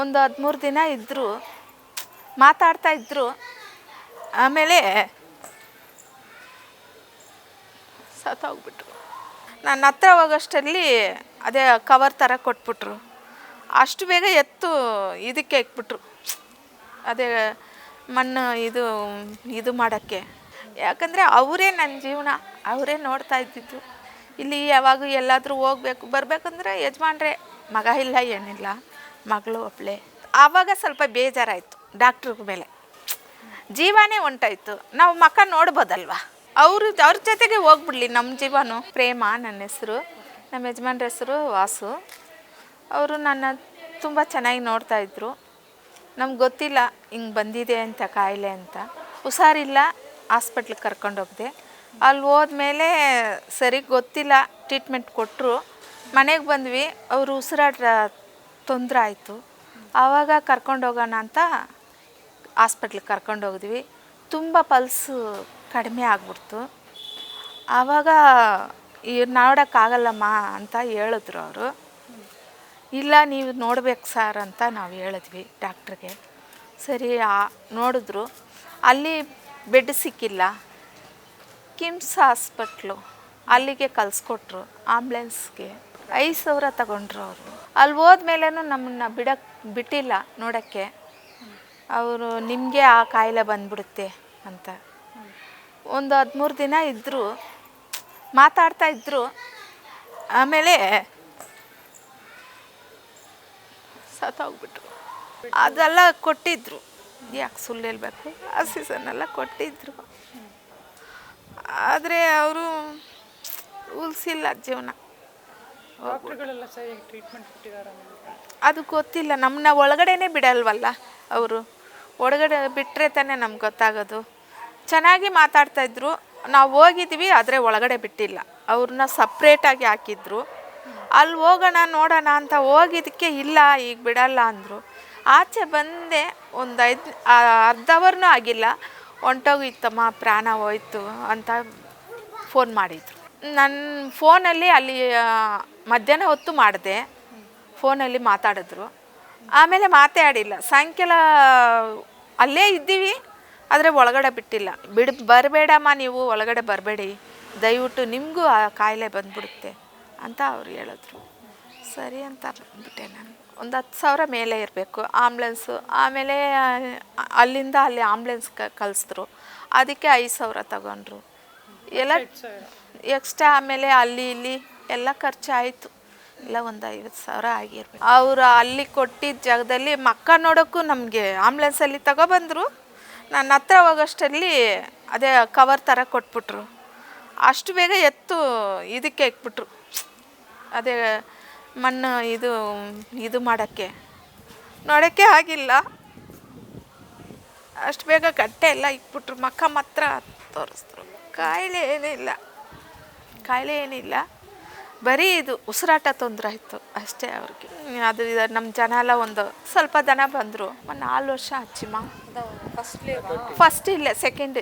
ಒಂದು ಹದಿಮೂರು ದಿನ ಇದ್ದರು ಮಾತಾಡ್ತಾ ಇದ್ದರು ಆಮೇಲೆ ಸತ್ತೋಗ್ಬಿಟ್ರು. ನನ್ನ ಹತ್ರ ಹೋಗೋಷ್ಟರಲ್ಲಿ ಅದೇ ಕವರ್ ಥರ ಕೊಟ್ಬಿಟ್ರು. ಅಷ್ಟು ಬೇಗ ಎತ್ತು ಇದಕ್ಕೆ ಇಕ್ಬಿಟ್ರು. ಅದೇ ಮಣ್ಣು ಇದು ಇದು ಮಾಡೋಕ್ಕೆ. ಯಾಕಂದರೆ ಅವರೇ ನನ್ನ ಜೀವನ, ಅವರೇ ನೋಡ್ತಾ ಇದ್ದಿದ್ದು. ಇಲ್ಲಿ ಯಾವಾಗ ಎಲ್ಲಾದರೂ ಹೋಗ್ಬೇಕು, ಬರಬೇಕಂದ್ರೆ ಯಜಮಾನ್ರೆ, ಮಗ ಇಲ್ಲ, ಏನಿಲ್ಲ. ಮಗಳು ಒಬ್ಳೆ. ಆವಾಗ ಸ್ವಲ್ಪ ಬೇಜಾರಾಯಿತು ಡಾಕ್ಟ್ರ ಮೇಲೆ. ಜೀವನೇ ಹೊಂಟಾಯ್ತು ನಾವು ಮಕ್ಕ ನೋಡ್ಬೋದಲ್ವಾ? ಅವರು, ಅವ್ರ ಜೊತೆಗೆ ಹೋಗ್ಬಿಡ್ಲಿ. ನಮ್ಮ ಜೀವನು. ಪ್ರೇಮ ನನ್ನ ಹೆಸರು, ನಮ್ಮ ಯಜಮಾನ್ರ ಹೆಸರು ವಾಸು. ಅವರು ನನ್ನ ತುಂಬ ಚೆನ್ನಾಗಿ ನೋಡ್ತಾ ಇದ್ರು. ನಮ್ಗೆ ಗೊತ್ತಿಲ್ಲ, ಹಿಂಗೆ ಬಂದಿದೆ ಅಂತ, ಕಾಯಿಲೆ ಅಂತ. ಹುಷಾರಿಲ್ಲ, ಹಾಸ್ಪಿಟ್ಲಿಗೆ ಕರ್ಕೊಂಡೋಗಿದೆ ಅಲ್ಲಿ ಹೋದ್ಮೇಲೆ ಸರಿ ಗೊತ್ತಿಲ್ಲ, ಟ್ರೀಟ್ಮೆಂಟ್ ಕೊಟ್ಟರು ಮನೆಗೆ ಬಂದ್ವಿ. ಅವರು ಉಸಿರಾಟ ತೊಂದರೆ ಆಯಿತು. ಆವಾಗ ಕರ್ಕೊಂಡೋಗೋಣ ಅಂತ ಹಾಸ್ಪಿಟ್ಲಿಗೆ ಕರ್ಕೊಂಡು ಹೋಗಿದ್ವಿ. ತುಂಬ ಪಲ್ಸು ಕಡಿಮೆ ಆಗ್ಬಿಡ್ತು. ಆವಾಗ ಈ ನೋಡೋಕ್ಕಾಗಲ್ಲಮ್ಮ ಅಂತ ಹೇಳಿದ್ರು ಅವರು. ಇಲ್ಲ, ನೀವು ನೋಡ್ಬೇಕು ಸರ್ ಅಂತ ನಾವು ಹೇಳಿದ್ವಿ ಡಾಕ್ಟ್ರಿಗೆ. ಸರಿ ನೋಡಿದ್ರು. ಅಲ್ಲಿ ಬೆಡ್ ಸಿಕ್ಕಿಲ್ಲ. ಕಿಮ್ಸ್ ಹಾಸ್ಪಿಟ್ಲು. ಅಲ್ಲಿಗೆ ಕಳಿಸ್ಕೊಟ್ರು. ಆಂಬ್ಲೆನ್ಸ್ಗೆ. ಐದು ಸಾವಿರ ತಗೊಂಡ್ರು ಅವರು. ಅಲ್ಲಿ ಹೋದ್ಮೇಲೆನೂ ನಮ್ಮನ್ನ ಬಿಡಕ್ಕೆ ಬಿಟ್ಟಿಲ್ಲ ನೋಡೋಕ್ಕೆ. ಅವರು ನಿಮಗೆ ಆ ಕಾಯಿಲೆ ಬಂದ್ಬಿಡುತ್ತೆ ಅಂತ. ಒಂದು ಹದಿಮೂರು ದಿನ ಇದ್ದರು ಮಾತಾಡ್ತಾ ಇದ್ದರು ಆಮೇಲೆ ಸತ್ತೋಗ್ಬಿಟ್ರು. ಅದೆಲ್ಲ ಕೊಟ್ಟಿದ್ರು. ಯಾಕೆ ಸುಳ್ಳು ಹೇಳಬೇಕು? ಆ ಸೀಸನ್ನೆಲ್ಲ ಕೊಟ್ಟಿದ್ರು. ಆದರೆ ಅವರು ಉಳಿಸಿಲ್ಲ ಜೀವನ. ಅದು ಗೊತ್ತಿಲ್ಲ ನಮ್ಮನ್ನ ಒಳಗಡೆನೇ ಬಿಡಲ್ವಲ್ಲ ಅವರು. ಒಳಗಡೆ ಬಿಟ್ಟರೆ ತಾನೇ ನಮ್ಗೆ ಗೊತ್ತಾಗೋದು. ಚೆನ್ನಾಗಿ ಮಾತಾಡ್ತಾಯಿದ್ರು ನಾವು ಹೋಗಿದ್ವಿ, ಆದರೆ ಒಳಗಡೆ ಬಿಟ್ಟಿಲ್ಲ. ಅವ್ರನ್ನ ಸಪ್ರೇಟಾಗಿ ಹಾಕಿದ್ರು. ಅಲ್ಲಿ ಹೋಗೋಣ, ನೋಡೋಣ ಅಂತ ಹೋಗಿದ್ದಕ್ಕೆ ಇಲ್ಲ, ಈಗ ಬಿಡಲ್ಲ ಅಂದರು. ಆಚೆ ಬಂದೆ, ಒಂದು ಐದು ಅರ್ಧ ಅವರ್ನೂ ಆಗಿಲ್ಲ. ಹೊಂಟೋಗಿತ್ತಮ್ಮ ಪ್ರಾಣ ಹೋಯ್ತು ಅಂತ ಫೋನ್ ಮಾಡಿದರು. ನನ್ನ ಫೋನಲ್ಲಿ ಅಲ್ಲಿ ಮಧ್ಯಾಹ್ನ ಹೊತ್ತು ಮಾಡಿದೆ. ಫೋನಲ್ಲಿ ಮಾತಾಡಿದ್ರು. ಆಮೇಲೆ ಮಾತಾಡಿಲ್ಲ. ಸಾಯಂಕಾಲ ಅಲ್ಲೇ ಇದ್ದೀವಿ ಆದರೆ ಒಳಗಡೆ ಬಿಟ್ಟಿಲ್ಲ. ಬಿಡ್ ಬರಬೇಡಮ್ಮ ನೀವು ಒಳಗಡೆ ಬರಬೇಡಿ. ದಯವಿಟ್ಟು ನಿಮಗೂ ಆ ಕಾಯಿಲೆ ಬಂದ್ಬಿಡುತ್ತೆ ಅಂತ ಅವ್ರು ಹೇಳಿದ್ರು. ಸರಿ ಅಂತ ಬಂದ್ಬಿಟ್ಟೆ ನಾನು. ಒಂದು ಹತ್ತು ಸಾವಿರ ಮೇಲೆ ಇರಬೇಕು ಆಂಬ್ಲೆನ್ಸು. ಆಮೇಲೆ ಅಲ್ಲಿಂದ ಅಲ್ಲಿ ಆಂಬ್ಲೆನ್ಸ್ ಕ ಕಳಿಸಿದ್ರು. ಅದಕ್ಕೆ ಐದು ಸಾವಿರ ತಗೊಂಡ್ರು. ಎಲ್ಲ ಎಕ್ಸ್ಟ್ರಾ ಆಮೇಲೆ ಅಲ್ಲಿ ಇಲ್ಲಿ ಎಲ್ಲ ಖರ್ಚಾಯಿತು. ಎಲ್ಲ ಒಂದು ಐವತ್ತು ಸಾವಿರ ಆಗಿರ್ಬೇಕು. ಅವರು ಅಲ್ಲಿ ಕೊಟ್ಟಿದ್ದ ಜಾಗದಲ್ಲಿ ಮಕ್ಕ ನೋಡೋಕ್ಕೂ ನಮಗೆ ಆಂಬ್ಲೆನ್ಸಲ್ಲಿ ತಗೊಬಂದರು. ನನ್ನ ಹತ್ರ ಹೋಗೋಷ್ಟರಲ್ಲಿ ಅದೇ ಕವರ್ ಥರ ಕೊಟ್ಬಿಟ್ರು. ಅಷ್ಟು ಬೇಗ ಎತ್ತು ಇದಕ್ಕೆ ಇಕ್ಬಿಟ್ರು ಅದೇ ಮಣ್ಣು ಇದು ಇದು ಮಾಡೋಕ್ಕೆ. ನೋಡೋಕ್ಕೆ ಆಗಿಲ್ಲ. ಅಷ್ಟು ಬೇಗ ಗಟ್ಟೆ ಎಲ್ಲ ಇಕ್ಬಿಟ್ರು ಮಕ್ಕ ಮಾತ್ರ ತೋರಿಸ್ತರು ಕಾಯಿಲೆ ಏನಿಲ್ಲ. ಕಾಯಿಲೆ ಏನಿಲ್ಲ. ಬರೀ ಇದು ಉಸಿರಾಟ ತೊಂದರೆ ಆಯಿತು ಅಷ್ಟೇ ಅವ್ರಿಗೆ. ಅದು ಇದು ನಮ್ಮ ಜನ ಎಲ್ಲ ಒಂದು ಸ್ವಲ್ಪ ಜನ ಬಂದರು. ಒಂದು ನಾಲ್ಕು ವರ್ಷ ಅಚ್ಚಿಮ್ಮ ಫಸ್ಟ್ ಇಲ್ಲ ಸೆಕೆಂಡ್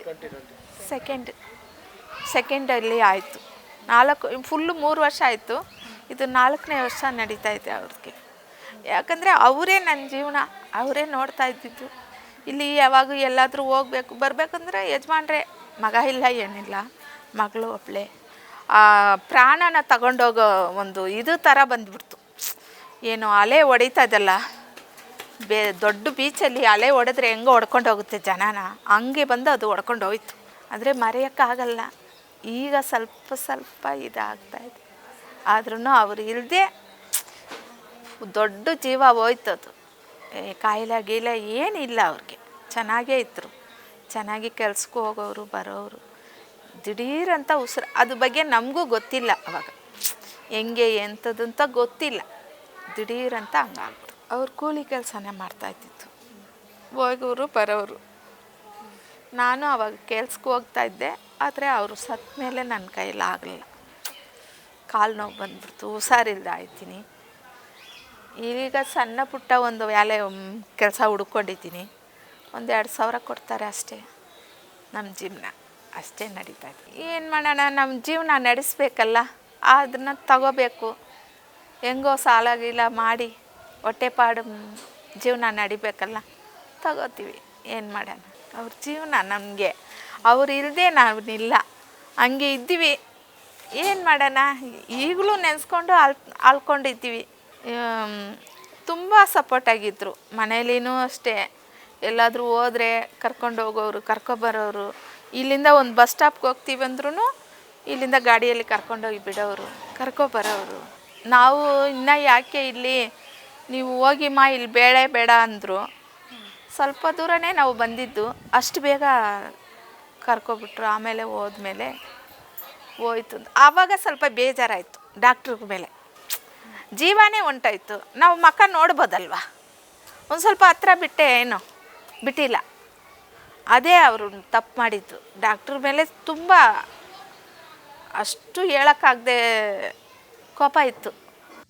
ಸೆಕೆಂಡ್ ಸೆಕೆಂಡಲ್ಲಿ ಆಯಿತು. ನಾಲ್ಕು ಫುಲ್ಲು ಮೂರು ವರ್ಷ ಆಯಿತು. ಇದು ನಾಲ್ಕನೇ ವರ್ಷ ನಡೀತಾ ಇದೆ ಅವ್ರಿಗೆ. ಯಾಕಂದರೆ ಅವರೇ ನನ್ನ ಜೀವನ, ಅವರೇ ನೋಡ್ತಾ ಇದ್ದಿದ್ದು. ಇಲ್ಲಿ ಯಾವಾಗ ಎಲ್ಲಾದರೂ ಹೋಗ್ಬೇಕು, ಬರಬೇಕಂದ್ರೆ ಯಜಮಾನ್ರೆ, ಮಗ ಇಲ್ಲ, ಏನಿಲ್ಲ. ಮಗಳು ಒಬ್ಳೆ. ಪ್ರಾಣನ ತಗೊಂಡೋಗೋ ಒಂದು ಇದು ಥರ ಬಂದ್ಬಿಡ್ತು. ಏನು ಅಲೆ ಹೊಡಿತದಲ್ಲ ಬೇ ದೊಡ್ಡ ಬೀಚಲ್ಲಿ ಅಲೆ ಹೊಡೆದ್ರೆ ಹೆಂಗೆ ಹೊಡ್ಕೊಂಡು ಹೋಗುತ್ತೆ ಜನನ. ಹಂಗೆ ಬಂದು ಅದು ಹೊಡ್ಕೊಂಡು ಹೋಯ್ತು. ಆದರೆ ಮರೆಯೋಕ್ಕಾಗಲ್ಲ. ಈಗ ಸ್ವಲ್ಪ ಸ್ವಲ್ಪ ಇದಾಗ್ತಾ ಇದೆ. ಆದ್ರೂ ಅವ್ರು ಇಲ್ಲದೆ ದೊಡ್ಡ ಜೀವ ಹೋಯ್ತದು ಏ, ಕಾಯಿಲೆ ಗೀಲೆ ಏನಿಲ್ಲ ಅವ್ರಿಗೆ. ಚೆನ್ನಾಗೇ ಇದ್ದರು ಚೆನ್ನಾಗಿ ಕೆಲ್ಸಕ್ಕೆ ಹೋಗೋರು ಬರೋರು. ದಿಢೀರಂತ ಉಸಿರು. ಅದ್ರ ಬಗ್ಗೆ ನಮಗೂ ಗೊತ್ತಿಲ್ಲ ಅವಾಗ. ಹೆಂಗೆ ಎಂಥದ್ದಂತ ಗೊತ್ತಿಲ್ಲ. ದಿಢೀರಂತ ಹಂಗಾಗ್ಬಿಡು ಅವ್ರು ಕೂಲಿ ಕೆಲಸನೇ ಮಾಡ್ತಾಯಿದ್ದಿತ್ತು ಹೋಗೋರು, ಬರೋರು. ನಾನು ಅವಾಗ ಕೆಲ್ಸಕ್ಕೆ ಹೋಗ್ತಾ ಇದ್ದೆ, ಆದರೆ ಅವರು ಸತ್ತ ಮೇಲೆ ನನ್ನ ಕೈಯಲ್ಲಿ ಆಗಲಿಲ್ಲ. ಕಾಲು ನೋವು ಬಂದ್ಬಿಡ್ತು. ಹುಷಾರಿಲ್ಲದೆ ಆಯ್ತೀನಿ. ಈಗ ಸಣ್ಣ ಪುಟ್ಟ ಒಂದು ವ್ಯಾಲೆ ಕೆಲಸ ಹುಡ್ಕೊಂಡಿದ್ದೀನಿ. ಒಂದೆರಡು ಸಾವಿರ ಕೊಡ್ತಾರೆ ಅಷ್ಟೇ. ನಮ್ಮ ಜೀವನ ಅಷ್ಟೇ ನಡೀತಾ ಇದೆ ಏನು ಮಾಡೋಣ ನಮ್ಮ ಜೀವನ ನಡೆಸ್ಬೇಕಲ್ಲ ಅದನ್ನ ತಗೋಬೇಕು. ಹೆಂಗೋ ಸಾಲ ಗೀಲ ಮಾಡಿ, ಹೊಟ್ಟೆಪಾಡು ಜೀವನ ನಡಿಬೇಕಲ್ಲ, ತಗೋತೀವಿ. ಏನು ಮಾಡೋಣ, ಅವ್ರ ಜೀವನ ನಮಗೆ. ಅವ್ರು ಇಲ್ಲದೆ ನಾವಿಲ್ಲ ಹಂಗೆ ಇದ್ದೀವಿ. ಏನು ಮಾಡೋಣ, ಈಗಲೂ ನೆನೆಸ್ಕೊಂಡು ಅಲ್ ಅಳ್ಕೊಂಡಿದ್ದೀವಿ ತುಂಬ ಸಪೋರ್ಟಾಗಿದ್ದರು ಮನೇಲಿನೂ ಅಷ್ಟೇ. ಎಲ್ಲಾದರೂ ಹೋದರೆ ಕರ್ಕೊಂಡು ಹೋಗೋರು ಕರ್ಕೊಬರೋರು ಇಲ್ಲಿಂದ ಒಂದು ಬಸ್ ಸ್ಟಾಪ್ಗೆ ಹೋಗ್ತೀವಿ ಅಂದ್ರೂ ಇಲ್ಲಿಂದ ಗಾಡಿಯಲ್ಲಿ ಕರ್ಕೊಂಡೋಗಿ ಬಿಡೋರು ಕರ್ಕೊಬರೋರು ನಾವು ಇನ್ನೂ ಯಾಕೆ ಇಲ್ಲಿ ನೀವು ಹೋಗಿಮ್ಮ ಇಲ್ಲಿ ಬೇಳೆ ಬೇಡ ಅಂದರು. ಸ್ವಲ್ಪ ದೂರನೇ ನಾವು ಬಂದಿದ್ದು. ಅಷ್ಟು ಬೇಗ ಕರ್ಕೊಬಿಟ್ರು ಆಮೇಲೆ ಹೋದ್ಮೇಲೆ ಹೋಯ್ತು. ಆವಾಗ ಸ್ವಲ್ಪ ಬೇಜಾರಾಯಿತು ಡಾಕ್ಟ್ರಿಗೆ ಮೇಲೆ. ಜೀವನೇ ಹೊಂಟೋಯ್ತು ನಾವು ಮಕ್ಕ ನೋಡ್ಬೋದಲ್ವ? ಒಂದು ಸ್ವಲ್ಪ ಹತ್ರ ಬಿಟ್ಟೆ ಏನು? ಬಿಟ್ಟಿಲ್ಲ. ಅದೇ ಅವರು ತಪ್ಪು ಮಾಡಿದ್ದು. ಡಾಕ್ಟ್ರ್ ಮೇಲೆ ತುಂಬ ಅಷ್ಟು ಹೇಳೋಕ್ಕಾಗದೆ ಕೋಪ ಇತ್ತು.